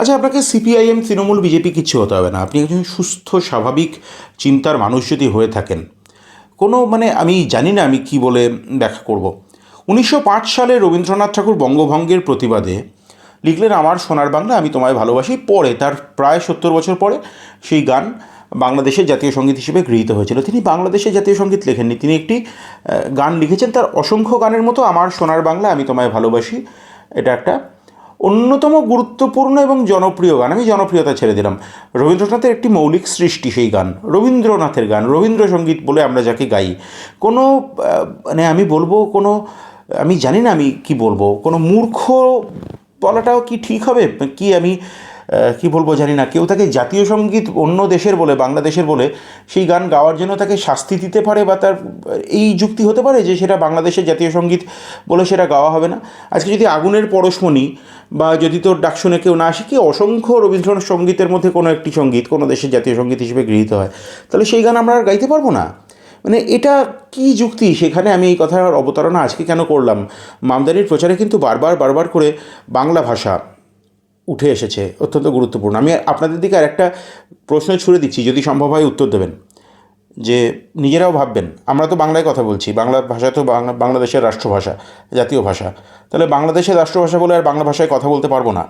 আচ্ছা আপনাকে CPIM Trinamool BJP কিচ্ছু হতে হবে না। আপনি একজন সুস্থ স্বাভাবিক চিন্তার মানুষ যদি হয়ে থাকেন কোনো মানে আমি জানি না আমি কি বলে ব্যাখ্যা করব। উনিশশো পাঁচ সালে রবীন্দ্রনাথ ঠাকুর বঙ্গভঙ্গের প্রতিবাদে লিখলেন আমার সোনার বাংলা আমি তোমায় ভালোবাসি। পরে তার প্রায় সত্তর বছর পরে সেই গান বাংলাদেশের জাতীয় সংগীত হিসেবে গৃহীত হয়েছিল। তিনি বাংলাদেশের জাতীয় সংগীত লেখেননি। তিনি একটি গান লিখেছেন। তার অসংখ্য গানের মতো আমার সোনার বাংলা আমি তোমায় ভালোবাসি। এটা একটা অন্যতম গুরুত্বপূর্ণ এবং জনপ্রিয় গান। আমি জনপ্রিয়তা ছেড়ে দিলাম। রবীন্দ্রনাথের একটি মৌলিক সৃষ্টি সেই গান। রবীন্দ্রনাথের গান, রবীন্দ্রসঙ্গীত বলে আমরা যাকে গাই। কোনো মানে আমি বলব কোনো, আমি জানি না আমি কি বলব। কোনো মূর্খ বলাটাও কি ঠিক হবে? কি আমি কি বলব জানি না। কেউ তাকে জাতীয় সংগীত অন্য দেশের বলে, বাংলাদেশের বলে, সেই গান গাওয়ার জন্য তাকে শাস্তি দিতে পারে বা তার, এই যুক্তি হতে পারে যে সেটা বাংলাদেশের জাতীয় সংগীত বলে সেটা গাওয়া হবে না। আজকে যদি আগুনের পরশমণি বা যদি তোর ডাক শুনে কেউ না আসে, কি অসংখ্য রবীন্দ্রনাথ সঙ্গীতের মধ্যে কোনো একটি সংগীত, কোনো দেশের জাতীয় সংগীত হিসেবে গৃহীত হয়? তাহলে সেই গান আমরা আর গাইতে পারব না। মানে এটা কি যুক্তি? সেখানে আমি এই কথার অবতারণা আজকে কেন করলাম? মামদানির প্রচারে কিন্তু বারবার বারবার করে বাংলা ভাষা উঠে এসেছে, অত্যন্ত গুরুত্বপূর্ণ। আমি আপনাদের দিকে আর একটা প্রশ্ন ছুড়ে দিচ্ছি, যদি সম্ভব হয় উত্তর দেবেন। যে নিজেরাও ভাববেন, আমরা তো বাংলায় কথা বলছি, বাংলা ভাষা তো বাংলা বাংলাদেশের রাষ্ট্রভাষা, জাতীয় ভাষা। তাহলে বাংলাদেশের রাষ্ট্রভাষা বলে আর বাংলা ভাষায় কথা বলতে পারব না।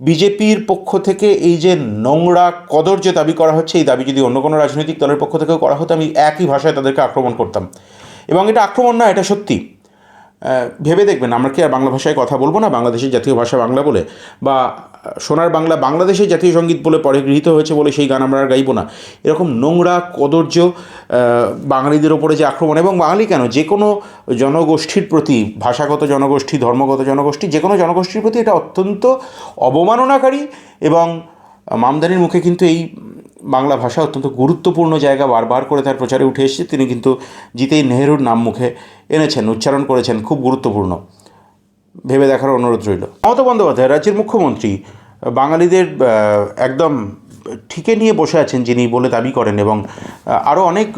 বিজেপির পক্ষ থেকে এই যে নোংরা কদর্য দাবি করা হচ্ছে, এই দাবি যদি অন্য কোনো রাজনৈতিক দলের পক্ষ থেকেও করা হতো, আমি একই ভাষায় তাদেরকে আক্রমণ করতাম। এবং এটা আক্রমণ না, এটা সত্যি। ভেবে দেখবেন, আমরা কি আর বাংলা ভাষায় কথা বলব না? বাংলাদেশের জাতীয় ভাষা বাংলা বলে? বা সোনার বাংলা বাংলাদেশের জাতীয় সংগীত বলে পরে গৃহীত হয়েছে বলে সেই গান আমরা আর গাইবো না। এরকম নোংরা কদর্য বাঙালিদের ওপরে যে আক্রমণ এবং বাঙালি কেন? যে কোনো জনগোষ্ঠীর প্রতি, ভাষাগত জনগোষ্ঠী, ধর্মগত জনগোষ্ঠী, যে কোনো জনগোষ্ঠীর প্রতি এটা অত্যন্ত অবমাননাকারী এবং মামদানির মুখে কিন্তু এই বাংলা ভাষা অত্যন্ত গুরুত্বপূর্ণ জায়গা বারবার করে তার প্রচারে উঠে এসেছে। তিনি কিন্তু জিতেই নেহেরুর নাম মুখে এনেছেন, উচ্চারণ করেছেন, খুব গুরুত্বপূর্ণ। ভেবে দেখার অনুরোধ রইল। মমতা বন্দ্যোপাধ্যায়, রাজ্যের মুখ্যমন্ত্রী, বাঙালিদের একদম ঠিকে নিয়ে বসে আছেন যিনি বলে দাবি করেন এবং আরও অনেক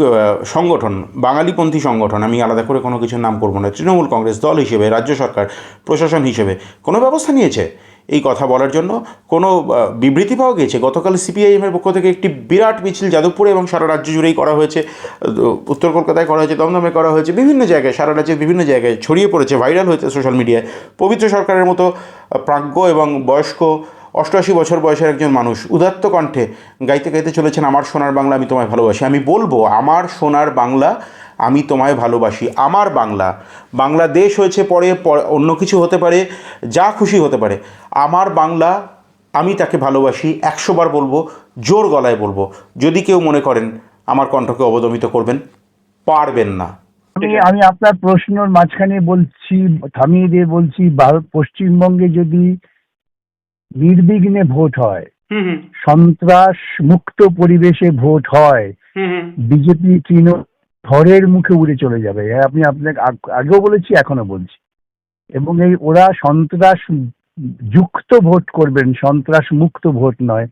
সংগঠন, বাঙালিপন্থী সংগঠন, আমি আলাদা করে কোনো কিছুর নাম করব না, তৃণমূল কংগ্রেস দল হিসেবে, রাজ্য সরকার, প্রশাসন হিসেবে, কোনো ব্যবস্থা নিয়েছে? এই কথা বলার জন্য কোনো বিবৃতি পাওয়া গিয়েছে? গতকাল সিপিআইএমের পক্ষ থেকে একটি বিরাট মিছিল যাদবপুরে এবং সারা রাজ্য জুড়েই করা হয়েছে উত্তর কলকাতায় করা হয়েছে, দমদমে করা হয়েছে, বিভিন্ন জায়গায়, সারা রাজ্যের বিভিন্ন জায়গায় ছড়িয়ে পড়েছে, ভাইরাল হয়েছে সোশ্যাল মিডিয়ায়। পবিত্র সরকারের মতো প্রাজ্ঞ এবং বয়স্ক, অষ্টআশি বছর বয়সের একজন মানুষ উদাত্ত কণ্ঠে গাইতে গাইতে চলেছেন, আমার সোনার বাংলা আমি তোমায় ভালোবাসি। আমি বলব, আমার সোনার বাংলা আমি তোমায় ভালোবাসি। আমার বাংলা। বাংলাদেশ হয়েছে পরে পরে অন্য কিছু হতে পারে যা খুশি হতে পারে। আমার বাংলা আমি তাকে ভালোবাসি একশো বার বলব জোর গলায় বলব। যদি কেউ মনে করেন আমার কণ্ঠকে অবদমিত করবেন পারবেন না। আমি আমি আপনার প্রশ্নর মাঝখানে বলছি থামিয়ে দিয়ে বলছি ভারত পশ্চিমবঙ্গে যদি নির্বিঘ্নে ভোট হয় সন্ত্রাস মুক্ত পরিবেশে ভোট হয় বিজেপি তৃণমূল ঘরের মুখে উড়ে চলে যাবে হ্যাঁ, আপনি আপনাকে আগেও বলেছি এখনও বলছি এবং এই ওরা সন্ত্রাস যুক্ত ভোট করবেন সন্ত্রাস মুক্ত ভোট নয়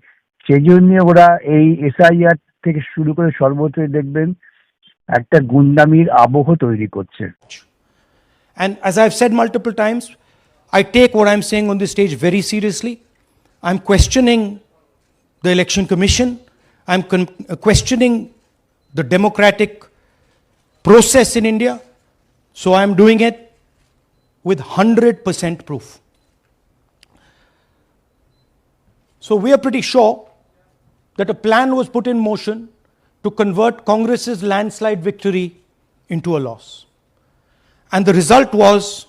সেই জন্য ওরা এই এসআইআর থেকে শুরু করে সর্বত্রই দেখবেন একটা গুন্ডামির আবহ তৈরি করছে And as I've said multiple times, I take what I'm saying on this stage very seriously. I'm questioning the Election Commission. I'm uh, questioning the democratic process in India. So I'm doing it with 100% proof. So we are pretty sure that a plan was put in motion to convert Congress's landslide victory into a loss. And the result was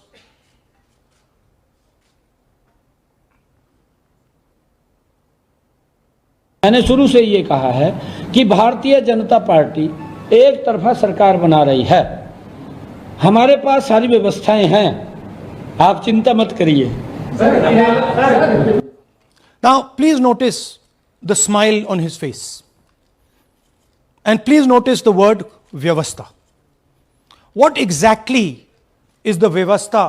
मैंने शुरू से ये कहा है कि Bharatiya Janata party एक तरफा सरकार बना रही है। हमारे पास सारी व्यवस्थाएँ हैं। आप चिंता मत करिए। Now please notice the smile on his face and please notice the word व्यवस्था वॉट एग्जैक्टली इज़ द व्यवस्था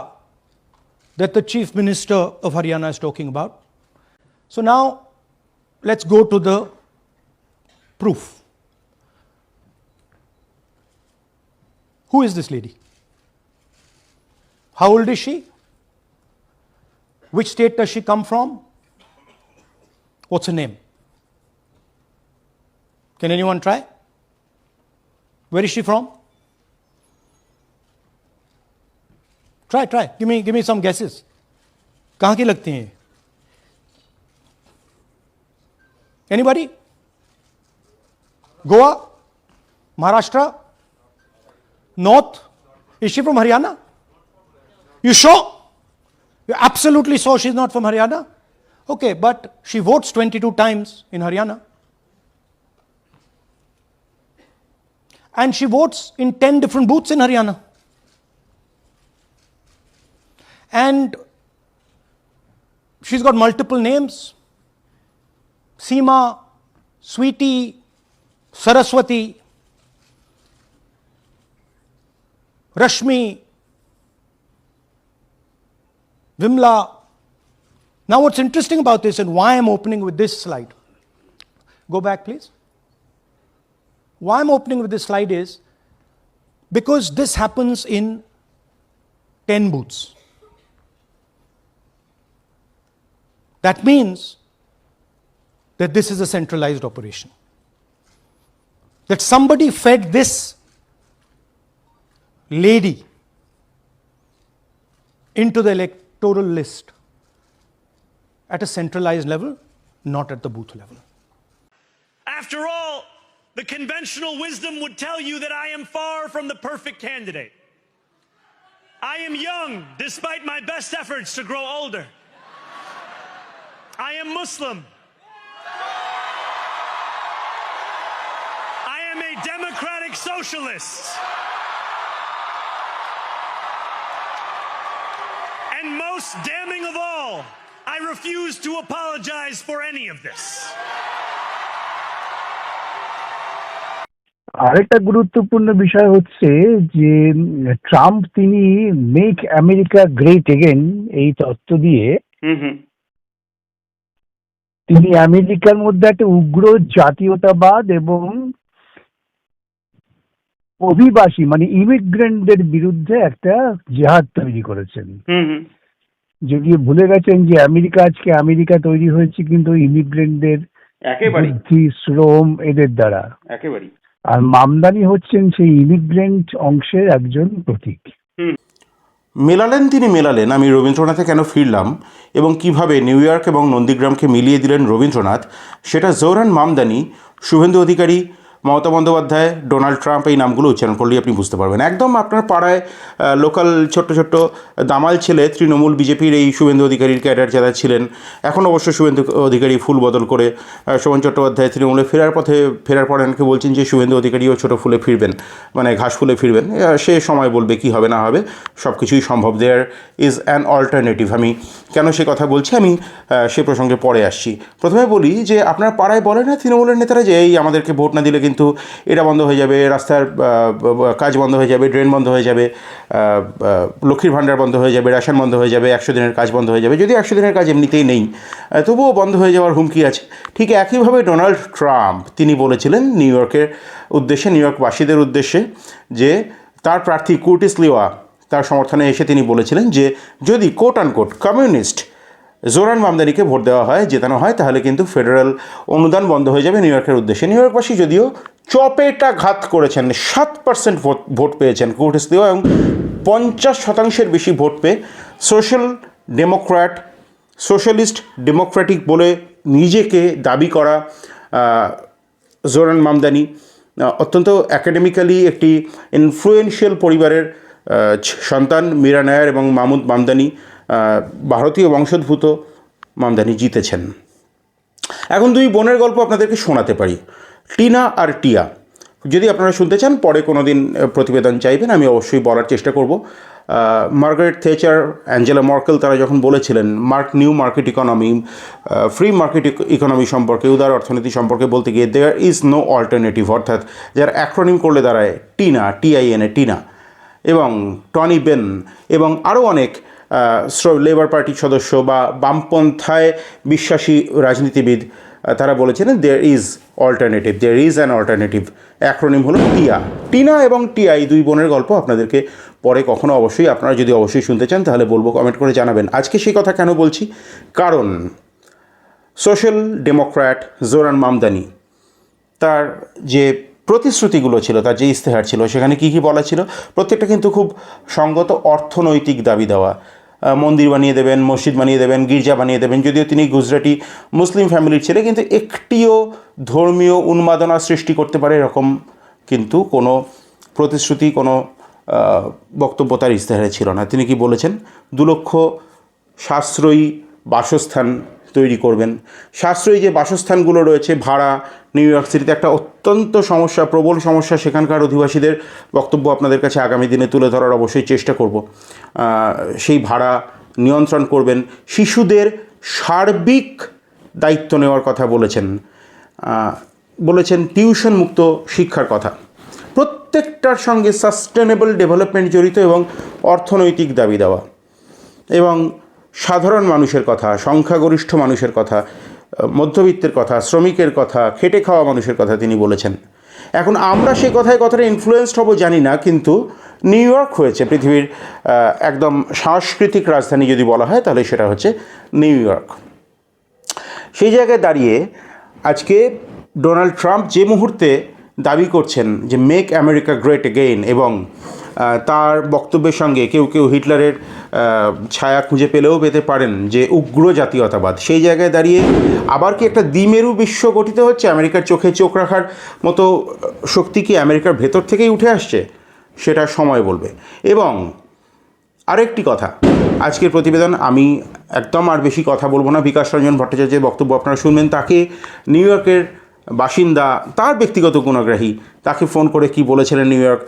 that the chief minister of Haryana is talking about so now let's go to the proof Who is this lady? How old is she? Which state does she come from? What's her name? Can anyone try? Where is she from? Try, try. Give me, give me some guesses. कहाँ की लगती हैं Anybody? Goa? Maharashtra? North? Is she from Haryana? You sure? You're absolutely sure she's not from Haryana? Okay, but she votes 22 times in Haryana. And she votes in 10 different booths in Haryana. And she's got multiple names Seema, Sweetie, Saraswati, Rashmi, Vimla. Now, what's interesting about this and why I'm opening with this slide, go back, please. Why I'm opening with this slide is because this happens in 10 booths. That means that this is a centralized operation. That somebody fed this lady into the electoral list at a centralized level, not at the booth level. After all, the conventional wisdom would tell you that I am far from the perfect candidate. I am young, despite my best efforts to grow older. I am Muslim. I am a democratic socialist. Most damning of all, I refuse to apologize for any of this. আরেকটা গুরুত্বপূর্ণ বিষয় হচ্ছে যে Trump তিনি make America great again এই তত্ত্ব দিয়ে তিনি আমেরিকার মধ্যে একটা উগ্র জাতীয়তাবাদ এবং অভিবাসী মানে ইমিগ্রেন্টদের বিরুদ্ধে একটা জেহাদ তৈরি করেছেন। যদিও ভুলে গেছেন যে আমেরিকা আজকে আমেরিকা তৈরি হয়েছে কিন্তু ইমিগ্রেন্টদের একেবারেই। বুদ্ধি শ্রম এদের দ্বারা। একেবারেই। আর মামদানি হচ্ছেন সেই ইমিগ্রেন্ট অংশের একজন প্রতীক। মেলালেন তিনি মেলালেন। আমি রবীন্দ্রনাথে কেন ফিরলাম এবং কীভাবে নিউ ইয়র্ক এবং নন্দীগ্রামকে মিলিয়ে দিলেন রবীন্দ্রনাথ সেটা জোরান মামদানি শুভেন্দু অধিকারী মমতা বন্দ্যোপাধ্যায় ডোনাল্ড ট্রাম্প এই নামগুলো উচ্চারণ করলেই আপনি বুঝতে পারবেন। একদম আপনার পাড়ায় লোকাল ছোট্ট ছোট্ট দামাল ছেলে তৃণমূল বিজেপির এই শুভেন্দু অধিকারীর ক্যাডার যারা ছিলেন, এখন অবশ্য শুভেন্দু অধিকারী ফুল বদল করে শোভন চট্টোপাধ্যায় তৃণমূলে ফেরার পথে, ফেরার পর অনেকে বলছেন যে শুভেন্দু অধিকারীও ছোটো ফুলে ফিরবেন মানে ঘাস ফুলে ফিরবেন। সে সময় বলবে কি হবে, না হবে, সব কিছুই সম্ভব। দেয়ার ইজ অ্যান অল্টারনেটিভ আমি কেন সে কথা বলছি? আমি সে প্রসঙ্গে পরে আসছি। প্রথমে বলি যে, আপনার পাড়ায় বলে না তৃণমূলের নেতারা যে, এই আমাদেরকে ভোট না দিলে কিন্তু এটা বন্ধ হয়ে যাবে, রাস্তার কাজ বন্ধ হয়ে যাবে ড্রেন বন্ধ হয়ে যাবে লক্ষ্মীর ভাণ্ডার বন্ধ হয়ে যাবে রেশন বন্ধ হয়ে যাবে, একশো দিনের কাজ বন্ধ হয়ে যাবে। যদি একশো দিনের কাজ এমনিতেই নেই তবুও বন্ধ হয়ে যাওয়ার হুমকি আছে। ঠিক একইভাবে ডোনাল্ড ট্রাম্প, তিনি বলেছিলেন নিউ ইয়র্কের উদ্দেশ্যে, নিউ ইয়র্কবাসীদের উদ্দেশ্যে যে তার প্রার্থী কুর্টিস লিওয়া, তার সমর্থনে এসে তিনি বলেছিলেন যে যদি কোট আনকোট কমিউনিস্ট জোরান মামদানিকে ভোট দেওয়া হয়, জেতানো হয়, তাহলে কিন্তু ফেডারেল অনুদান বন্ধ হয়ে যাবে নিউ ইয়র্কের উদ্দেশ্যে। নিউ ইয়র্কবাসী যদিও চপেটা ঘাত করেছেন, সাত পার্সেন্ট ভোট ভোট পেয়েছেন কুর্টিস লিওয়া এবং পঞ্চাশ শতাংশের বেশি ভোট পেয়ে সোশ্যাল ডেমোক্র্যাট, সোশ্যালিস্ট ডেমোক্রেটিক বলে নিজেকে দাবি করা জোরান মামদানি অত্যন্ত অ্যাকাডেমিক্যালি একটি ইনফ্লুয়েন্সিয়াল পরিবারের সন্তান মীরা নায়ার এবং মামুদ মামদানি ভারতীয় বংশোদ্ভূত মামদানি জিতেছেন। এখন দুই বোনের গল্প আপনাদেরকে শোনাতে পারি। টিনা আর টিয়া। যদি আপনারা শুনতে চান, পরে কোনো দিন প্রতিবেদন চাইবেন, আমি অবশ্যই বলার চেষ্টা করব। মার্গারেট থেচার অ্যাঞ্জেলা মর্কেল, তারা যখন বলেছিলেন, mark, new market economy free market economy সম্পর্কে, উদার অর্থনীতি সম্পর্কে বলতে গিয়ে দেয়ার ইজ নো অল্টারনেটিভ অর্থাৎ যার অ্যাক্রোনিম করলে দাঁড়ায় টিনা টিআইএনএ টিনা। এবং টনি বেন, এবং আরও অনেক লেবার পার্টির সদস্য বা বামপন্থায় বিশ্বাসী রাজনীতিবিদ তারা বলেছেন there is alternative there is an alternative acronym হলো টিয়া। টিনা এবং টিয়া এই দুই বোনের গল্প আপনাদেরকে পরে কখনো অবশ্যই, আপনারা যদি অবশ্যই শুনতে চান, তাহলে বলব কমেন্ট করে জানাবেন। আজকে সেই কথা কেন বলছি? কারণ সোশ্যাল ডেমোক্র্যাট জোরান মামদানি তার যে প্রতিশ্রুতিগুলো ছিল, তার যে ইস্তেহার ছিল, সেখানে কি কি বলা ছিল? প্রত্যেকটা কিন্তু খুব সঙ্গত অর্থনৈতিক দাবি দেওয়া। মন্দির বানিয়ে দেবেন, মসজিদ বানিয়ে দেবেন, গির্জা বানিয়ে দেবেন। যদিও তিনি গুজরাটি মুসলিম ফ্যামিলির ছেলে, কিন্তু একটিও ধর্মীয় উন্মাদনা সৃষ্টি করতে পারে এরকম কিন্তু কোনো প্রতিশ্রুতি, কোনো বক্তব্য তার ইস্তেহারে ছিল না। তিনি কি বলেছেন? দু লক্ষ সাশ্রয়ী বাসস্থান তৈরি করবেন। সাশ্রয়ী যে বাসস্থানগুলো রয়েছে ভাড়া, নিউ ইয়র্ক সিটিতে একটা অত্যন্ত সমস্যা, প্রবল সমস্যা সেখানকার অধিবাসীদের বক্তব্য আপনাদের কাছে আগামী দিনে তুলে ধরার অবশ্যই চেষ্টা করব। সেই ভাড়া নিয়ন্ত্রণ করবেন। শিশুদের সার্বিক দায়িত্ব নেওয়ার কথা বলেছেন। বলেছেন টিউশন মুক্ত শিক্ষার কথা। প্রত্যেকটার সঙ্গে সাস্টেনেবল ডেভেলপমেন্ট জড়িত এবং অর্থনৈতিক দাবি দেওয়া। এবং সাধারণ মানুষের কথা, সংখ্যাগরিষ্ঠ মানুষের কথা, মধ্যবিত্তের কথা, শ্রমিকের কথা, খেটে খাওয়া মানুষের কথা তিনি বলেছেন। এখন আমরা সেই কথায় কতটা ইনফ্লুয়েসড হব জানি না, কিন্তু নিউ ইয়র্ক হয়েছে, পৃথিবীর একদম সাংস্কৃতিক রাজধানী যদি বলা হয়, তাহলে সেটা হচ্ছে নিউ ইয়র্ক সেই জায়গায় দাঁড়িয়ে আজকে ডোনাল্ড ট্রাম্প যে মুহূর্তে দাবি করছেন যে মেক আমেরিকা গ্রেট এগেইন এবং তার বক্তব্যের সঙ্গে কেউ কেউ হিটলারের ছায়া খুঁজে পেলেও পেতে পারেন যে উগ্র জাতীয়তাবাদ। সেই জায়গায় দাঁড়িয়ে আবার কি একটা দ্বিমেরু বিশ্ব গঠিত হচ্ছে? আমেরিকার চোখে চোখ রাখার মতো শক্তি কি আমেরিকার ভেতর থেকেই উঠে আসছে? সেটা সময় বলবে। এবং আরেকটি কথা, আজকের প্রতিবেদন আমি একদম আর বেশি কথা বলব না। বিকাশ রঞ্জন ভট্টাচার্যের বক্তব্য আপনারা শুনবেন। তাকে নিউ ইয়র্কের বাসিন্দা, তার ব্যক্তিগত গুণাগ্রাহী, তাকে ফোন করে কি বলেছিলেন নিউ ইয়র্ক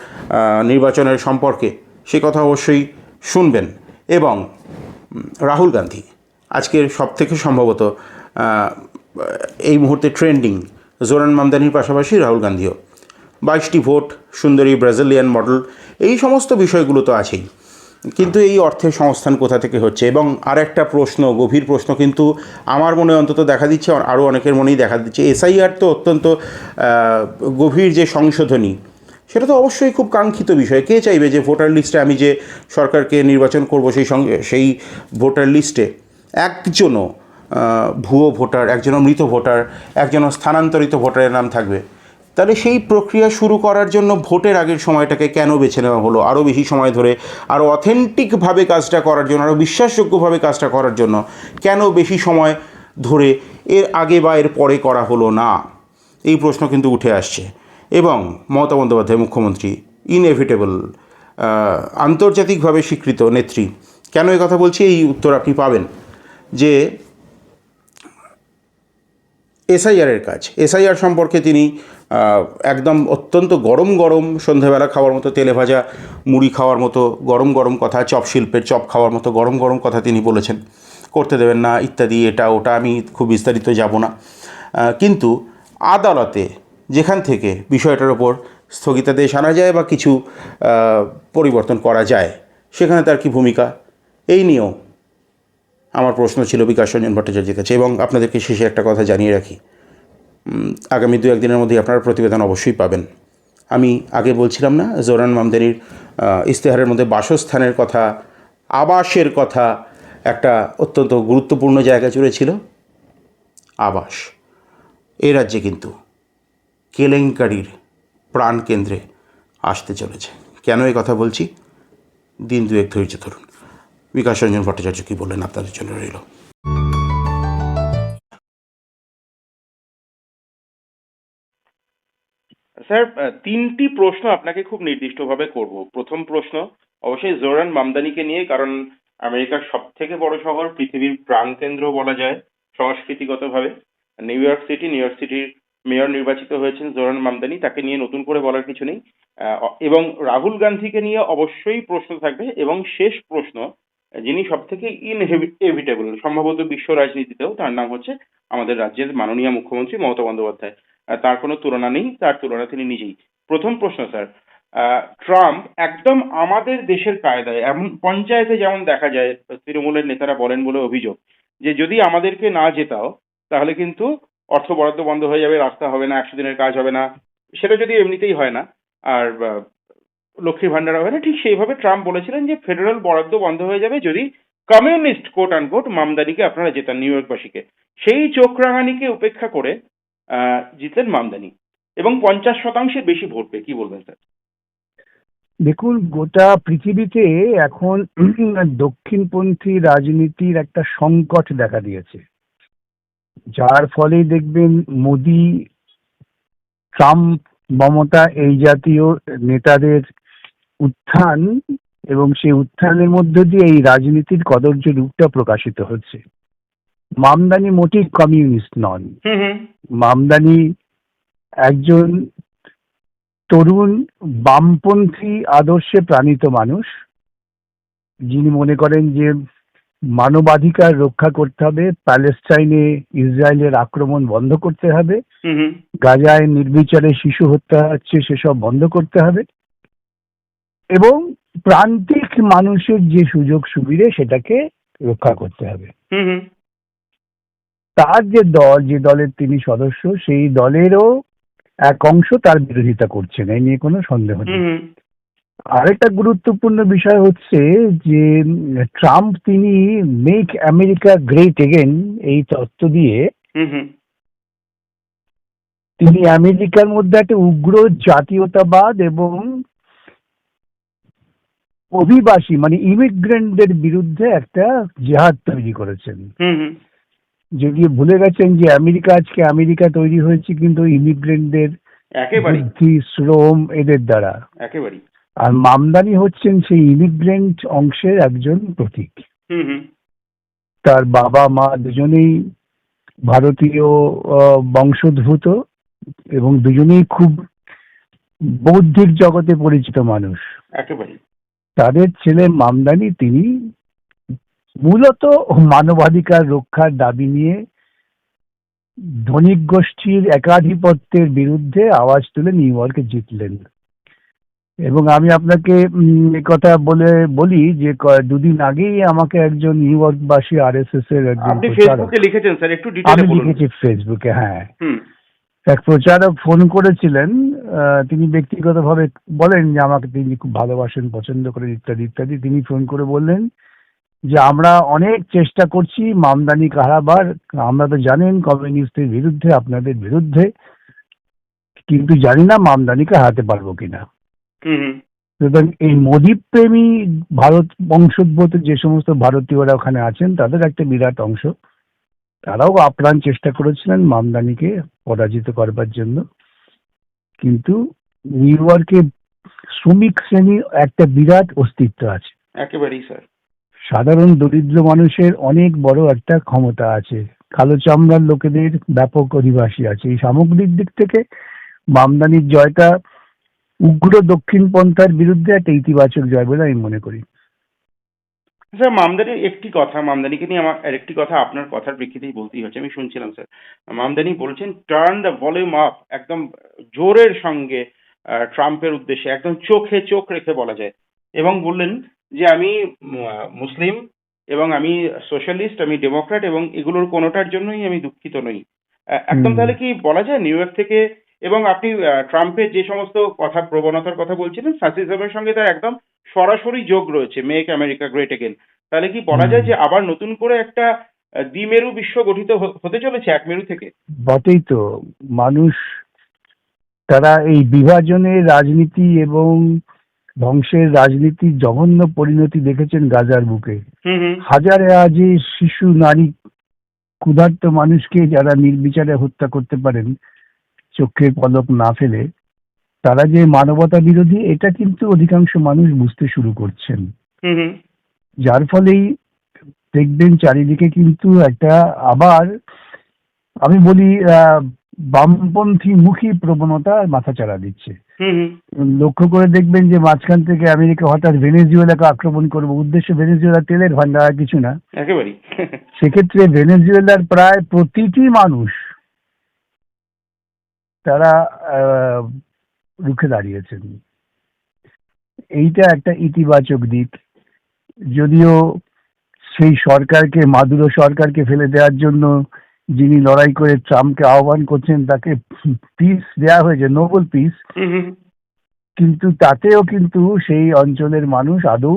নির্বাচনের সম্পর্কে, সে কথা অবশ্যই শুনবেন। এবং রাহুল গান্ধী, আজকের সব থেকে সম্ভবত এই মুহূর্তে ট্রেন্ডিং, জোরান মামদানির পাশাপাশি রাহুল গান্ধীও। বাইশটি ভোট, সুন্দরী ব্রাজিলিয়ান মডেল, এই সমস্ত বিষয়গুলো তো আছেই। কিন্তু এই অর্থের সংস্থান কোথা থেকে হচ্ছে? এবং আর একটা প্রশ্ন, গভীর প্রশ্ন কিন্তু আমার মনে অন্তত দেখা দিচ্ছে আরও অনেকের মনেই দেখা দিচ্ছে, এসআইআর তো অত্যন্ত গভীর যে সংশোধনী, সেটা তো অবশ্যই খুব কাঙ্ক্ষিত বিষয়। কে চাইবে যে ভোটার লিস্টে আমি যে সরকারকে নির্বাচন করব সেই সঙ্গে, সেই ভোটার লিস্টে একজনও ভুয়ো ভোটার, একজনও মৃত ভোটার, একজনও স্থানান্তরিত ভোটারের নাম থাকবে? তাহলে সেই প্রক্রিয়া শুরু করার জন্য ভোটের আগের সময়টাকে কেন বেছে নেওয়া হলো? আরও বেশি সময় ধরে আরও অথেন্টিকভাবে কাজটা করার জন্য আরও বিশ্বাসযোগ্যভাবে কাজটা করার জন্য কেন বেশি সময় ধরে এর আগে বা এর পরে করা হলো না? এই প্রশ্ন কিন্তু উঠে আসছে। এবং মমতা বন্দ্যোপাধ্যায় মুখ্যমন্ত্রী ইনএভিটেবল আন্তর্জাতিকভাবে স্বীকৃত নেত্রী। কেন এই কথা বলছি? এই উত্তর আপনি পাবেন যে এসআইআরের কাজ। এসআইআর সম্পর্কে তিনি একদম অত্যন্ত গরম গরম সন্ধেবেলা খাওয়ার মতো তেলে ভাজা মুড়ি খাওয়ার মতো গরম গরম কথা, চপ শিল্পের চপ খাওয়ার মতো গরম গরম কথা তিনি বলেছেন। করতে দেবেন না, ইত্যাদি, এটা, ওটা, আমি খুব বিস্তারিত যাব না। কিন্তু আদালতে যেখান থেকে বিষয়টার ওপর স্থগিতাদেশ আনা যায় বা কিছু পরিবর্তন করা যায়, সেখানে তার কি ভূমিকা? এই নিয়েও আমার প্রশ্ন ছিল বিকাশ রঞ্জন ভট্টাচার্যের কাছে এবং আপনাদেরকে শেষে একটা কথা জানিয়ে রাখি। আগামী দু একদিনের মধ্যেই আপনারা প্রতিবেদন অবশ্যই পাবেন। আমি আগে বলছিলাম না, জোরান মামদানির ইশতেহারের মধ্যে বাসস্থানের কথা, আবাসের কথা একটা অত্যন্ত গুরুত্বপূর্ণ জায়গা জুড়ে ছিল, আবাস। এ রাজ্যে কিন্তু কেলেঙ্কারির প্রাণকেন্দ্রে আসতে চলেছে। কেন এই কথা বলছি? দিন দুয়েক ধৈর্য ধরুন। বিকাশ রঞ্জন ভট্টাচার্য কী বললেন আপনাদের জন্য রইল। স্যার তিনটি প্রশ্ন আপনাকে খুব নির্দিষ্টভাবে করব। প্রথম প্রশ্ন, অবশ্যই জোরান মামদানিকে নিয়ে, কারণ আমেরিকার সব থেকে বড় শহর, পৃথিবীর প্রাণকেন্দ্র বলা যায় সংস্কৃতিগতভাবে। New York City, New York সিটির মেয়র নির্বাচিত হয়েছেন জোরান মামদানি, তাকে নিয়ে নতুন করে বলার কিছু নেই। এবং রাহুল গান্ধীকে নিয়ে অবশ্যই প্রশ্ন থাকবে, এবং শেষ প্রশ্ন, যিনি সব থেকে ইনএভিটেবল সম্ভবত বিশ্ব রাজনীতিতেও, তার নাম হচ্ছে আমাদের রাজ্যের মাননীয় মুখ্যমন্ত্রী মমতা বন্দ্যোপাধ্যায়। তার কোনো তুলনা নেই, তার তুলনা তিনি নিজেই। প্রথম প্রশ্ন, স্যার ট্রাম্প একদম আমাদের দেশের কায়দায়, এমন পঞ্চায়েতে যেমন দেখা যায়, তৃণমূলের নেতারা বলেন বলে অভিযোগ, যে যদি আমাদেরকে না জেতাও, তাহলে কিন্তু অর্থ বরাদ্দ বন্ধ হয়ে যাবে, রাস্তা হবে না, একশো দিনের কাজ হবে না। সেটা যদি এমনিতেই হয় না, আর লক্ষ্মী ভান্ডার হবে না, ঠিক সেইভাবে ট্রাম্প বলেছিলেন যে ফেডারেল বরাদ্দ বন্ধ হয়ে যাবে যদি কমিউনিস্ট কোট আনকোট মামদানিকে আপনারা জেতান নিউ ইয়র্কবাসীকে। সেই চোখ রাঙানিকে উপেক্ষা করে জিতলেন মামদানি। এবং পঞ্চাশ শতাংশের বেশি ভোট পেয়ে, কি বলবেন স্যার? দেখুন, গোটা পৃথিবীতে এখন দক্ষিণপন্থী রাজনীতির একটা সংকট দেখা দিয়েছে। যার ফলে দেখবেন মোদি, ট্রাম্প, মমতা এই জাতীয় নেতাদের উত্থান এবং সেই উত্থানের মধ্য দিয়ে এই রাজনীতির কদর্য রূপটা প্রকাশিত হচ্ছে। মামদানি মোটেই কমিউনিস্ট নন। মামদানি একজন তরুণ বামপন্থী আদর্শে প্রাণিত মানুষ। যিনি মনে করেন যে মানবাধিকার রক্ষা করতে হবে প্যালেস্টাইনে ইসরায়েলের আক্রমণ বন্ধ করতে হবে গাজায় নির্বিচারে শিশু হত্যা হচ্ছে সেসব বন্ধ করতে হবে। এবং প্রান্তিক মানুষের যে সুযোগ সুবিধে সেটাকে রক্ষা করতে হবে। তার যে দল যে দলের তিনি সদস্য সেই দলেরও এক অংশ তার বিরোধিতা করছেন। এই নিয়ে কোনো সন্দেহ নেই। আরেকটা গুরুত্বপূর্ণ বিষয় হচ্ছে যে ট্রাম্প তিনি মেক আমেরিকা গ্রেট এগেন এই তত্ত্ব দিয়ে তিনি আমেরিকার মধ্যে একটা উগ্র জাতীয়তাবাদ এবং অভিবাসী মানে ইমিগ্রেন্টদের বিরুদ্ধে একটা জেহাদ তৈরি করেছেন। যদিও ভুলে গেছেন যে আমেরিকা আজকে আমেরিকা তৈরি হয়েছে কিন্তু ইমিগ্রেন্টদের একেবারেই। বুদ্ধি শ্রম এদের দ্বারা। আর মামদানি হচ্ছেন সেই ইমিগ্রেন্ট অংশের একজন প্রতীক। তার বাবা মা দুজনেই ভারতীয় বংশোদ্ভূত এবং দুজনেই খুব বৌদ্ধিক জগতে পরিচিত মানুষ। তাদের ছেলে মামদানি তিনি মূলত মানবাধিকার রক্ষার দাবি নিয়ে ধনিক গোষ্ঠীর একাধিপত্যের বিরুদ্ধে আওয়াজ তুলে নিউ ইয়র্কে জিতলেন। এবং আমি আপনাকে কথা বলে বলি যে দুদিন আগেই আমাকে একজন নিউ ইয়র্কবাসী আর এস এস এর একজন লিখেছেন স্যার একটু আমি লিখেছি ফেসবুকে হ্যাঁ। এক প্রচারক ফোন করেছিলেন আহ, তিনি ব্যক্তিগতভাবে বলেন যে আমাকে তিনি খুব ভালোবাসেন পছন্দ করেন ইত্যাদি ইত্যাদি। তিনি ফোন করে বললেন যে আমরা অনেক চেষ্টা করছি মামদানি কারাবার। আমরা তো জানেন কমিউনিস্টের বিরুদ্ধে আপনাদের বিরুদ্ধে। কিন্তু জানি না মামদানিকে হারাতে পারব কিনা। সুতরাং এই মোদী প্রেমী ভারত বংশোদ্ভূত যে সমস্ত ভারতীয়রা ওখানে আছেন তাদের একটা বিরাট অংশ। তারাও আপ্রাণ চেষ্টা করেছিলেন মামদানিকে পরাজিত করবার জন্য। কিন্তু নিউ ইয়র্কে শ্রমিক শ্রেণির একটা বিরাট অস্তিত্ব আছে। একেবারেই স্যার। সাধারণ দরিদ্র মানুষের অনেক বড় একটা ক্ষমতা আছে। কালো চামড়ার লোকেদের ব্যাপক অধিবাসী আছে। এই সামগ্রিক দিক থেকে মামদানির জয়টা উগ্র দক্ষিণ পন্থার বিরুদ্ধে একটা ইতিবাচক জয় বলে আমি মনে করি। স্যার মামদানির একটি কথা, মামদানিকে নিয়ে আমার আরেকটি কথা আপনার কথার প্রেক্ষিতেই বলতেই হচ্ছে। আমি শুনছিলাম, স্যার। মামদানি বলছেন টার্ন দ্য ভলিউম আপ একদম জোরের সঙ্গে ট্রাম্পের উদ্দেশ্যে একদম চোখে চোখ রেখে বলা যায়। এবং বললেন যে আমি মুসলিম এবং আমি সোশ্যালিস্ট আমি ডেমোক্র্যাট এবং এগুলোর কোনোটার জন্যই আমি দুঃখিত নই। একদম তাহলে কি বলা যায় নিউ ইয়র্ক থেকে এবং আপনি ট্রাম্পের যে সমস্ত কথা প্রবণতার কথা বলছিলেন ফ্যাসিজমের সঙ্গে তার একদম সরাসরি যোগ রয়েছে মেক আমেরিকা গ্রেট এগেন। তাহলে কি বলা যায় যে আবার নতুন করে একটা দ্বিমেরু বিশ্ব গঠিত হতে চলেছে এক মেরু থেকে? বটেই তো। মানুষ তারা এই বিভাজনের রাজনীতি এবং ধ্বংসের রাজনীতির জঘন্য পরিণতি দেখেছেন গাজার বুকে। হাজারে হাজে শিশু নারী ক্ষুধার্ত মানুষকে যারা নির্বিচারে হত্যা করতে পারেন চোখের পলক না ফেলে তারা যে মানবতা বিরোধী এটা কিন্তু অধিকাংশ মানুষ বুঝতে শুরু করছেন। যার ফলেই দেখবেন চারিদিকে কিন্তু একটা আবার আমি বলি আহ, বামপন্থী মুখী প্রবণতা মাথাচাড়া দিচ্ছে। লক্ষ্য করে দেখবেন যে মাঝখান থেকে আমেরিকা হঠাৎ ভেনেজুয়েলাকে আক্রমণ করবে উদ্দেশ্য ভেনেজুয়েলা তেলের ভান্ডার আর কিছু না। সেক্ষেত্রে ভেনেজুয়েলার প্রায় প্রতিটি মানুষ তারা রুখে দাঁড়িয়েছেন। এইটা একটা ইতিবাচক দিক। যদিও সেই সরকারকে মাদুরো সরকারকে ফেলে দেওয়ার জন্য যিনি লড়াই করে ট্রাম্পকে আহ্বান করছেন তাকে পিস দেয়া হয়েছে নোবেল পিস কিন্তু তাতেও কিন্তু সেই অঞ্চলের মানুষ আদৌ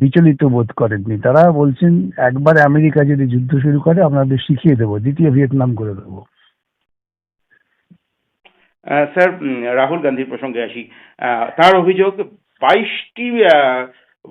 বিচলিত বোধ করেননি। তারা বলছেন একবার আমেরিকা যদি যুদ্ধ শুরু করে আপনাদের শিখিয়ে দেবো দ্বিতীয় ভিয়েতনাম করে দেবো। স্যার রাহুল গান্ধীর প্রসঙ্গে আসি। তার অভিযোগ বাইশটি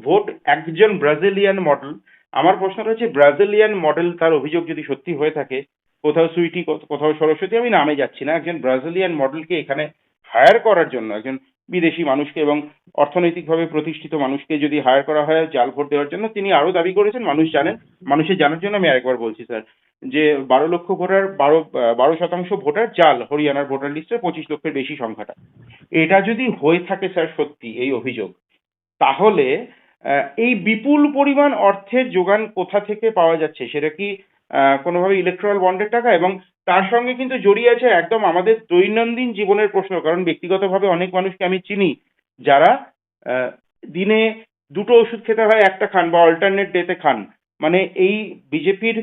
ভোট একজন ব্রাজিলিয়ান মডেল আমার প্রশ্নটা হচ্ছে ব্রাজিলিয়ান মডেল তার অভিযোগ যদি সত্যি হয়ে থাকে, কোথাও সুইটি, কোথাও সরস্বতী, আমি নামে যাচ্ছি না। একজন ব্রাজিলিয়ান মডেলকে এখানে হায়ার করার জন্য, একজন বিদেশি মানুষকে এবং অর্থনৈতিকভাবে প্রতিষ্ঠিত মানুষকে যদি হায়ার করা হয়, জাল ভোট দেওয়ার জন্য, তিনি আরও দাবি করেছেন, মানুষ জানেন, মানুষের জানার জন্য আমি আরেকবার বলছি, স্যার, যে বারো লক্ষ ভোটার, বারো বারো শতাংশ ভোটার জাল, হরিয়ানার ভোটার লিস্টে পঁচিশ লক্ষের বেশি সংখ্যাটা। এটা যদি হয়ে থাকে, স্যার, সত্যি এই অভিযোগ, তাহলে এই বিপুল পরিমাণ অর্থের যোগান কোথা থেকে পাওয়া যাচ্ছে? সেটা কি কোনোভাবে ইলেকট্রাল বন্ডের টাকা? এবং তার সঙ্গে কিন্তু জড়িয়ে আছে একদম আমাদের দৈনন্দিন জীবনের প্রশ্ন, কারণ ব্যক্তিগতভাবে অনেক মানুষকে আমি চিনি যারা দিনে দুটো ওষুধ খেতে হয়, একটা খান বা অল্টারনেট ডেতে খান। মানে এই বিজেপির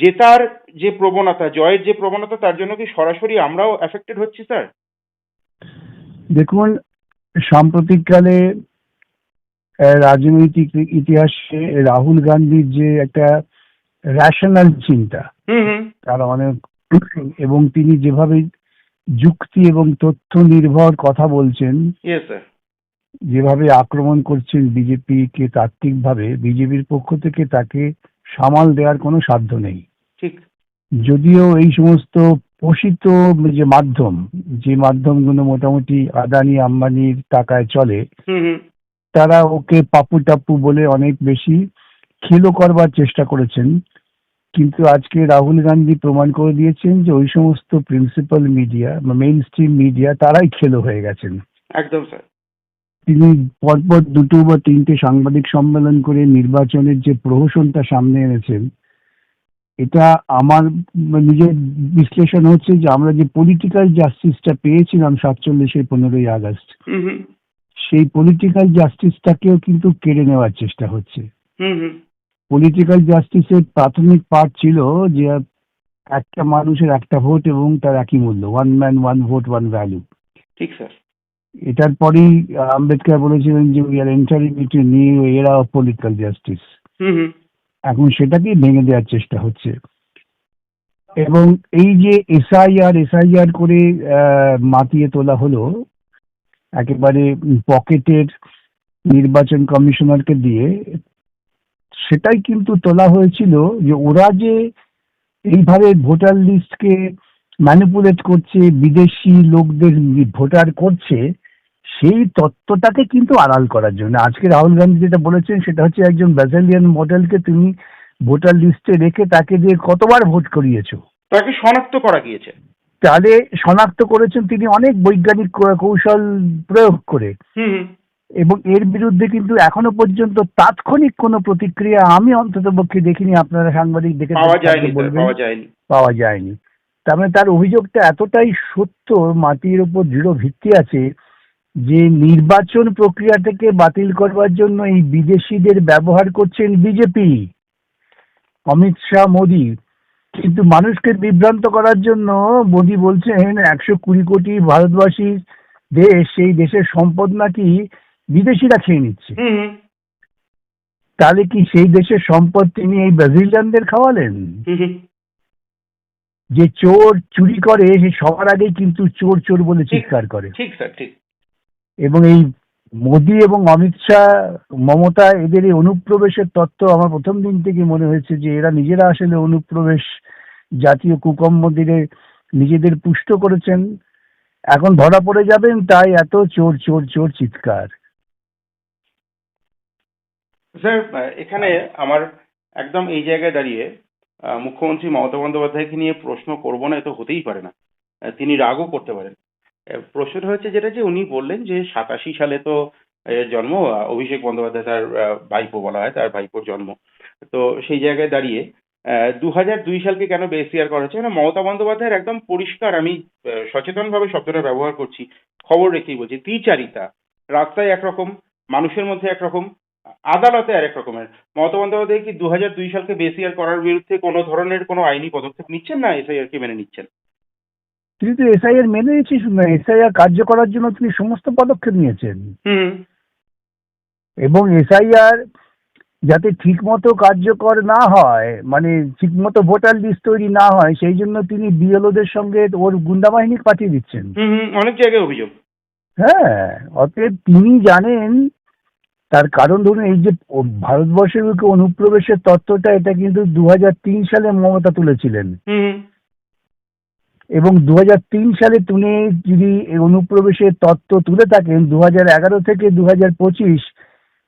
জেতার যে প্রবণতা, জয়ের যে প্রবণতা, তার জন্য কি সরাসরি আমরাও এফেক্টেড হচ্ছি, স্যার? দেখুন, সাম্প্রতিককালে রাজনৈতিক ইতিহাসে রাহুল গান্ধীর যে একটা রেশনাল চিন্তা তার অনেক এবং তিনি যেভাবে যুক্তি এবং তথ্য নির্ভর কথা বলছেন যেভাবে আক্রমণ করছেন বিজেপিকে তাত্ত্বিকভাবে বিজেপির পক্ষ থেকে তাকে সামাল দেওয়ার কোনো সাধ্য নেই। যদিও এই সমস্ত পোষিত যে মাধ্যম যে মাধ্যমগুলো মোটামুটি আদানি আম্বানির টাকায় চলে তারা ওকে পাপু টাপ্পু বলে অনেক বেশি খেলো করবার চেষ্টা করেছেন। কিন্তু আজকে রাহুল গান্ধী প্রমাণ করে দিয়েছেন যে ওই সমস্ত প্রিন্সিপাল মিডিয়া বা মেইন স্ট্রিম মিডিয়া তারাই খেলো হয়ে গেছেন। একদম স্যার তিনি পরপর দুটো বা তিনটে সাংবাদিক সম্মেলন করে নির্বাচনের যে প্রহসনটা সামনে এনেছেন এটা আমার নিজের বিশ্লেষণ হচ্ছে যে আমরা যে পলিটিক্যাল জাস্টিসটা পেয়েছিলাম সাতচল্লিশের পনেরোই আগস্ট হুম হুম। সেই পলিটিক্যাল জাস্টিসটাকেও কিন্তু কেড়ে নেওয়ার চেষ্টা হচ্ছে। পলিটিক্যাল জাস্টিসের প্রাথমিক পার্ট ছিল যে একটা মানুষের একটা ভোট এবং তার একই মূল্য one man one vote one value ঠিক স্যার এটার পরেই আম্বেদকর বলেছিলেন যে we are entering into new era of political justice এখন সেটাকেই ভেঙে দেওয়ার চেষ্টা হচ্ছে। এবং এই যে এসআইআর এসআইআর করে মাতিয়ে তোলা হলো একেবারে পকেটের নির্বাচন কমিশনারকে দিয়ে, সেটাই কিন্তু তোলা হয়েছিল যে ওরা যে এইভাবে ভোটার লিস্টকে ম্যানিপুলেট করছে, বিদেশি লোকদের ভোটার করছে, সেই তত্ত্বটাকে কিন্তু আড়াল করার জন্য। আজকে রাহুল গান্ধী যেটা বলেছেন, সেটা হচ্ছে একজন ব্রাজিলিয়ান মডেলকে তুমি ভোটার লিস্টে রেখে তাকে দিয়ে কতবার ভোট করিয়েছো? তাকে শনাক্ত করা গিয়েছে। তাহলে শনাক্ত করেছেন তিনি অনেক বৈজ্ঞানিক কৌশল প্রয়োগ করে। এবং এর বিরুদ্ধে কিন্তু এখনও পর্যন্ত তাৎক্ষণিক কোনো প্রতিক্রিয়া আমি অন্তত পক্ষে দেখিনি আপনারা সাংবাদিক দেখে পাওয়া যায়নি পাওয়া তার মানে তার অভিযোগটা এতটাই সত্য মাটির উপর দৃঢ় ভিত্তি আছে যে নির্বাচন প্রক্রিয়াটাকে বাতিল করবার জন্য এই বিদেশিদের ব্যবহার করছেন বিজেপি। অমিত শাহ মোদি। কিন্তু মানুষকে বিভ্রান্ত করার জন্য মোদি বলছেন একশো কুড়ি কোটি ভারতবাসী দেশ সেই দেশের সম্পদ নাকি বিদেশিরা খেয়ে নিচ্ছে। তাহলে কি সেই দেশের সম্পদ তিনি এই ব্রাজিলিয়ানদের খাওয়ালেন? যে চোর চুরি করে সে সবার আগেই কিন্তু চোর চোর বলে চিৎকার করে। ঠিক স্যার ঠিক। এবং এই মোদি এবং অমিত শাহ, মমতা এদের এই অনুপ্রবেশের তত্ত্ব আমার প্রথম দিন থেকে মনে হয়েছে যে এরা নিজেরা আসলে অনুপ্রবেশ জাতীয় কুকম্মদিরে নিজেদের পুষ্ট করেছেন। এখন ধরা পড়ে যাবেন তাই এত চোর চোর চোর চিৎকার। স্যার, এখানে আমার একদম এই জায়গায় দাঁড়িয়ে মুখ্যমন্ত্রী মমতা বন্দ্যোপাধ্যায়কে নিয়ে প্রশ্ন করব না, এ তো হতেই পারে না। তিনি রাগও করতে পারেন। প্রশ্নটা হচ্ছে যেটা যে উনি বললেন যে সাতাশি সালে তো জন্ম অভিষেক বন্দ্যোপাধ্যায় তার ভাইপো বলা হয়, তার ভাইপোর জন্ম। তো সেই জায়গায় দাঁড়িয়ে দু হাজার দুই সালকে কেন বেসিয়ার করা হচ্ছে? মানে মমতা বন্দ্যোপাধ্যায়ের একদম পরিষ্কার, আমি সচেতনভাবে শব্দটা ব্যবহার করছি, খবর রেখেই বলছি, দ্বিচারিতা, রাস্তায় একরকম, মানুষের মধ্যে একরকম, আদালতে আরেক রকমের মমতা বন্দ্যোপাধ্যায় কি দু হাজার দুই সালকে বেসিয়ার করার বিরুদ্ধে কোনো ধরনের কোনো আইনি পদক্ষেপ নিচ্ছেন না? এসআইআর কে মেনে নিচ্ছেন। তিনি তো এসআইআর মেনে নিয়েছি শুনে এসআইআর কার্য করার জন্য তিনি সমস্ত পদক্ষেপ নিয়েছেন। এবং এসআইআর যাতে ঠিকমতো কার্যকর না হয় মানে ঠিকমতো ভোটার লিস্ট তৈরি না হয় সেই জন্য তিনি বিএলওদের সঙ্গে ওর গুন্ডা বাহিনী পাঠিয়ে দিচ্ছেন। অনেক জায়গায় অভিযোগ। হ্যাঁ অতএব তিনি জানেন তার কারণ ধরুন এই যে ভারতবর্ষের অনুপ্রবেশের তত্ত্বটা এটা কিন্তু দু হাজার তিন সালে মমতা তুলেছিলেন। এবং দু হাজার তিন সালে তিনি এই অনুপ্রবেশের তত্ত্ব তুলে থাকেন দু হাজার এগারো থেকে দু হাজার পঁচিশ,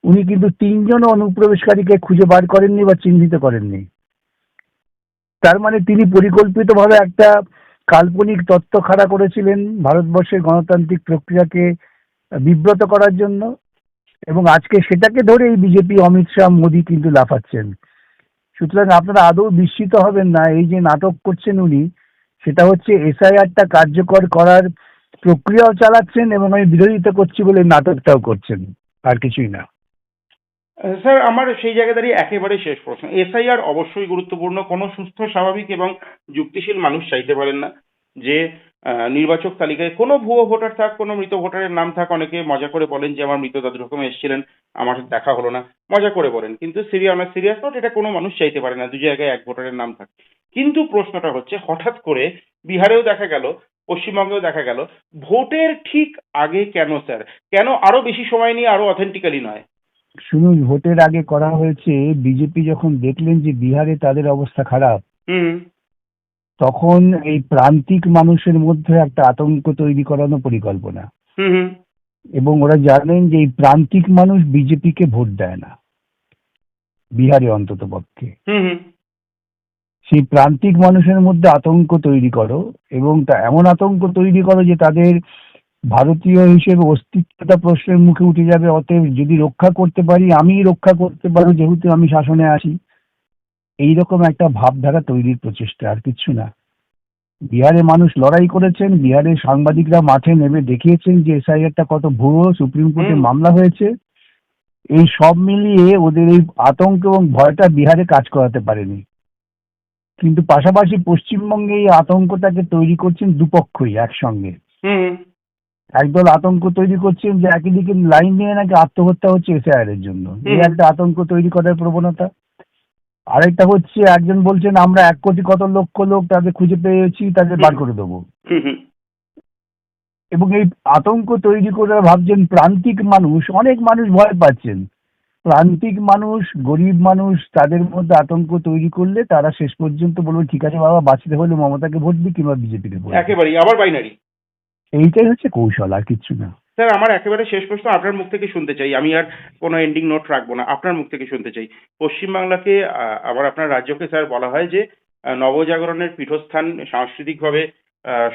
উনি কিন্তু তিনজন অনুপ্রবেশকারীকে খুঁজে বার করেননি বা চিহ্নিত করেননি। তার মানে তিনি পরিকল্পিতভাবে একটা কাল্পনিক তত্ত্ব খাড়া করেছিলেন ভারতবর্ষের গণতান্ত্রিক প্রক্রিয়াকে বিব্রত করার জন্য এবং আজকে সেটাকে ধরেই বিজেপি, অমিত শাহ, মোদী কিন্তু লাফাচ্ছেন। সুতরাং আপনারা আদৌ বিস্মিত হবেন না, এই যে নাটক করছেন উনি সেটা হচ্ছে এসআইআরটা কার্যকর করার প্রক্রিয়াও চালাচ্ছেন এবং আমি বিরোধিতা করছি বলে নাটকটাও করছেন। আর কিছুই না। স্যার, আমার সেই জায়গা দাঁড়িয়ে একেবারে শেষ প্রশ্ন। এসআইআর অবশ্যই গুরুত্বপূর্ণ। কোনো সুস্থ, স্বাভাবিক এবং যুক্তিশীল মানুষ চাইতে পারেন না যে নির্বাচক তালিকায় কোনো ভুয়ো ভোটার থাক কোনো মৃত ভোটারের নাম থাক অনেকে মজা করে বলেন যে আমার মৃত দাদু রকম এসেছিলেন আমার দেখা হলো না মজা করে বলেন। কিন্তু সিরিয়াস সিরিয়াস নোট এটা কোনো মানুষ চাইতে পারে না দু জায়গায় এক ভোটারের নাম থাক। কিন্তু প্রশ্নটা হচ্ছে হঠাৎ করে বিহারেও দেখা গেল পশ্চিমবঙ্গেও দেখা গেল ভোটের ঠিক আগে কেন স্যার? কেন আরও বেশি সময় নিয়ে আরও অথেন্টিক্যালি নয়? শুনুন ভোটের আগে করা হয়েছে বিজেপি যখন দেখলেন যে বিহারে তাদের অবস্থা খারাপ হুম। তখন এই প্রান্তিক মানুষের মধ্যে একটা আতঙ্ক তৈরি করানো পরিকল্পনা। এবং ওরা জানেন যে এই প্রান্তিক মানুষ বিজেপিকে ভোট দেয় না। বিহারে অন্তত পক্ষে সেই প্রান্তিক মানুষের মধ্যে আতঙ্ক তৈরি করো এবং তা এমন আতঙ্ক তৈরি করো যে তাদের ভারতীয় হিসেবে অস্তিত্বটা প্রশ্নের মুখে উঠে যাবে। অতএব যদি রক্ষা করতে পারি আমিই রক্ষা করতে পারব যেহেতু আমি শাসনে আসি এইরকম একটা ভাবধারা তৈরির প্রচেষ্টা আর কিছু না। বিহারে মানুষ লড়াই করেছেন বিহারের সাংবাদিকরা মাঠে নেমে দেখিয়েছেন যে এসআইআরটা কত ভুয়ো সুপ্রিম কোর্টে মামলা হয়েছে। এই সব মিলিয়ে ওদের এই আতঙ্ক এবং ভয়টা বিহারে কাজ করাতে পারেনি। কিন্তু পাশাপাশি পশ্চিমবঙ্গে এই আতঙ্কটাকে তৈরি করছেন দুপক্ষই একসঙ্গে। একদল আতঙ্ক তৈরি করছেন যে একই দিকে লাইন নিয়ে নাকি আত্মহত্যা হচ্ছে এসআইআর এর জন্য। এই একটা আতঙ্ক তৈরি করার প্রবণতা। আরেকটা হচ্ছে একজন বলছেন আমরা এক কোটি কত লক্ষ লোক তাদের খুঁজে পেয়েছি তাদের বার করে দেবো। এবং এই আতঙ্ক তৈরি করে ভাবছেন প্রান্তিক মানুষ অনেক মানুষ ভয় পাচ্ছেন। প্রান্তিক মানুষ গরিব মানুষ তাদের মধ্যে আতঙ্ক তৈরি করলে তারা শেষ পর্যন্ত বলবে ঠিক আছে বাবা বাঁচতে হলে মমতাকে ভোট দিই কিংবা বিজেপিকে ভোট দিই। একেবারেই আবার বাইনারি এইটাই হচ্ছে কৌশল আর কিচ্ছু না। স্যার, আমার একেবারে শেষ প্রশ্ন আপনার মুখ থেকে শুনতে চাই। আমি আর কোনো এন্ডিং নোট রাখব না, আপনার মুখ থেকে শুনতে চাই। পশ্চিমবাংলাকে আবার আপনার রাজ্যকে স্যার বলা হয় যে নবজাগরণের পীঠস্থান সাংস্কৃতিকভাবে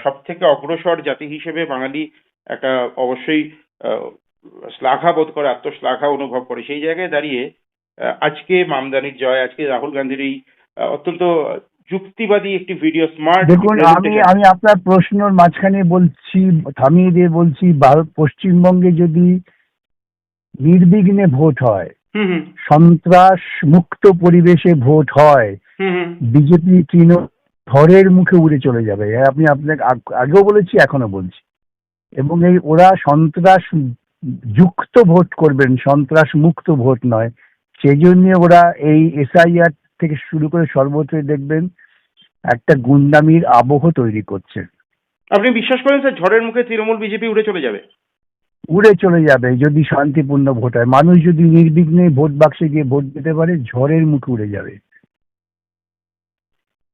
সব থেকে অগ্রসর জাতি হিসেবে বাঙালি একটা অবশ্যই শ্লাঘা বোধ করে, আত্মশ্লাঘা অনুভব করে। সেই জায়গায় দাঁড়িয়ে আজকে মামদানির জয়, আজকে রাহুল গান্ধীর এই অত্যন্ত যুক্তিবাদী একটি ভিডিও স্মার্ট দেখুন আমি আমি আপনার প্রশ্নর মাঝখানে বলছি থামিয়ে দিয়ে বলছি ভারত পশ্চিমবঙ্গে যদি নির্বিঘ্নে ভোট হয় সন্ত্রাস মুক্ত পরিবেশে ভোট হয় বিজেপি তৃণ ঝড়ের মুখে উড়ে চলে যাবে। হ্যাঁ, আপনি আপনাকে আগেও বলেছি এখনও বলছি। এবং এই ওরা সন্ত্রাস যুক্ত ভোট করবেন সন্ত্রাস মুক্ত ভোট নয়। সেই জন্য ওরা এই এসআইআর থেকে শুরু করে সর্বত্রই দেখবেন একটা গুন্ডামির আবহ তৈরি করছে। আপনি বিশ্বাস করেন স্যার ঝড়ের মুখে তৃণমূল বিজেপি উড়ে চলে যাবে? উড়ে চলে যাবে যদি শান্তিপূর্ণ ভোট হয়। মানুষ যদি নির্বিঘ্নে ভোট বাক্সে গিয়ে ভোট দিতে পারে ঝড়ের মুখে উড়ে যাবে।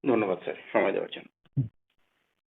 ধন্যবাদ স্যার সময় দেওয়ার জন্য।